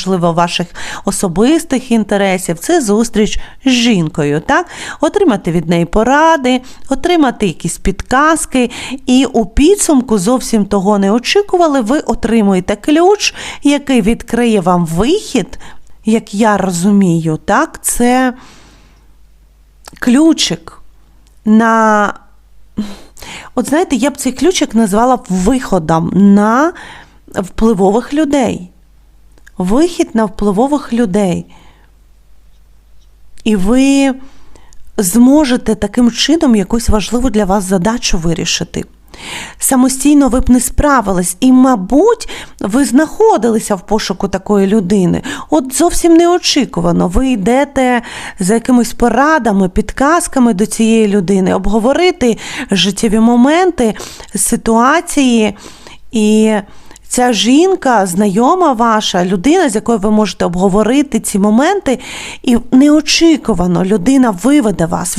Можливо, ваших особистих інтересів, це зустріч з жінкою, так? Отримати від неї поради, отримати якісь підказки, і у підсумку зовсім того не очікували. Ви отримуєте ключ, який відкриє вам вихід, як я розумію, так? Це ключик на. От знаєте, я б цей ключик назвала виходом на впливових людей. Вихід на впливових людей. І ви зможете таким чином якусь важливу для вас задачу вирішити. Самостійно ви б не справились, і, мабуть, ви знаходилися в пошуку такої людини. От зовсім неочікувано. Ви йдете за якимись порадами, підказками до цієї людини, обговорити життєві моменти, ситуації. І ця жінка, знайома ваша, людина, з якою ви можете обговорити ці моменти, і неочікувано людина виведе вас від